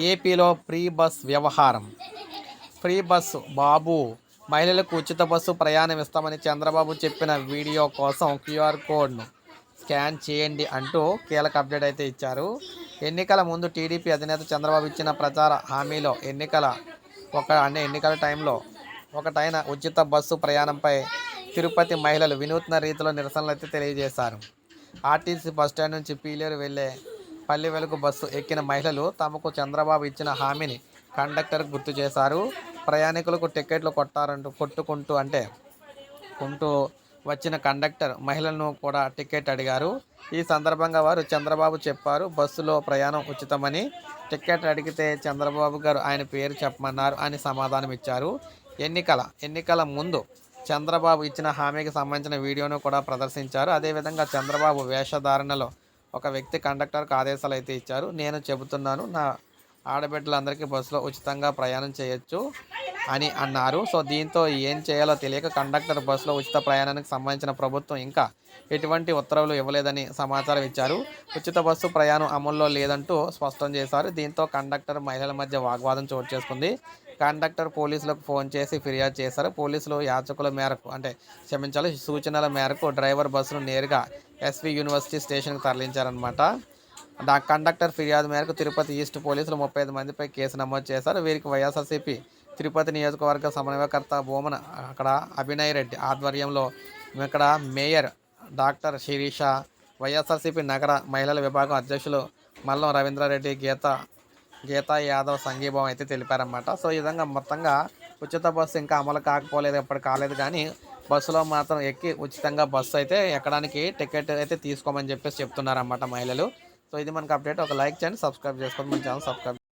ఏపీలో free bus వ్యవహారం. Free bus Babu మహిళలకు ఉచిత బస్సు ప్రయాణం ఇస్తామని చంద్రబాబు చెప్పిన వీడియో కోసం క్యూఆర్ కోడ్ను స్కాన్ చేయండి అంటూ కీలక అప్డేట్ అయితే ఇచ్చారు. ఎన్నికల ముందు టీడీపీ అధినేత చంద్రబాబు ఇచ్చిన ప్రచార హామీలో ఎన్నికల ఒక అంటే ఎన్నికల టైంలో ఒకటైన ఉచిత బస్సు ప్రయాణంపై తిరుపతి మహిళలు వినూత్న రీతిలో నిరసనలు అయితే తెలియజేశారు. ఆర్టీసీ బస్టాండ్ నుంచి పీలేరు వెళ్ళే పల్లె వెలుగు బస్సు ఎక్కిన మహిళలు తమకు చంద్రబాబు ఇచ్చిన హామీని కండక్టర్ గుర్తు చేశారు. ప్రయాణికులకు టికెట్లు కొట్టారంటూ కొట్టుకుంటూ అంటే కొంటూ వచ్చిన కండక్టర్ మహిళలను కూడా టికెట్ అడిగారు. ఈ సందర్భంగా వారు చంద్రబాబు చెప్పారు బస్సులో ప్రయాణం ఉచితమని టికెట్ అడిగితే చంద్రబాబు గారు ఆయన పేరు చెప్పమన్నారు అని సమాధానం ఇచ్చారు. ఎన్నికల ఎన్నికల ముందు చంద్రబాబు ఇచ్చిన హామీకి సంబంధించిన వీడియోను కూడా ప్రదర్శించారు. అదేవిధంగా చంద్రబాబు వేషధారణలో ఒక వ్యక్తి కండక్టర్కు ఆదేశాలు అయితే ఇచ్చారు. నేను చెబుతున్నాను నా ఆడబిడ్డలందరికీ బస్సులో ఉచితంగా ప్రయాణం చేయొచ్చు అని అన్నారు. సో దీంతో ఏం చేయాలో తెలియక కండక్టర్ బస్సులో ఉచిత ప్రయాణానికి సంబంధించిన ప్రభుత్వం ఇంకా ఎటువంటి ఉత్తర్వులు ఇవ్వలేదని సమాచారం ఇచ్చారు. ఉచిత బస్సు ప్రయాణం అమల్లో లేదంటూ స్పష్టం చేశారు. దీంతో కండక్టర్ మహిళల మధ్య వాగ్వాదం చోటు చేసుకుంది. కండక్టర్ పోలీసులకు ఫోన్ చేసి ఫిర్యాదు చేశారు. పోలీసులు యాచకుల మేరకు అంటే క్షమించాలి సూచనల మేరకు డ్రైవర్ బస్సును నేరుగా ఎస్వి యూనివర్సిటీ స్టేషన్కి తరలించారనమాట డా కండక్టర్ ఫిర్యాదు మేరకు తిరుపతి ఈస్ట్ పోలీసులు ముప్పై ఐదు మందిపై కేసు నమోదు చేశారు. వీరికి వైఎస్ఆర్సీపీ తిరుపతి నియోజకవర్గ సమన్వయకర్త భూమన అక్కడ అభినయ్ రెడ్డి ఆధ్వర్యంలో ఇక్కడ మేయర్ డాక్టర్ శిరీష వైఎస్ఆర్సీపీ నగర మహిళల విభాగం అధ్యక్షులు మల్లం రవీంద్రారెడ్డి గీత గీతా యాదవ్ సంఘీభావం అయితే తెలిపారన్నమాట. సో ఈ విధంగా మొత్తంగా ఉచిత బస్సు ఇంకా అమలు కాకపోలేదు ఎప్పటి కాలేదు. కానీ బస్సులో మాత్రం ఎక్కి ఉచితంగా బస్సు అయితే ఎక్కడానికి టికెట్ అయితే తీసుకోమని చెప్పేసి చెప్తున్నారన్నమాట మహిళలు. సో ఇది మనకు అప్డేట్. ఒక లైక్ చేయండి సబ్స్క్రైబ్ చేసుకోండి. మన ఛానల్ సబ్స్క్రైబ్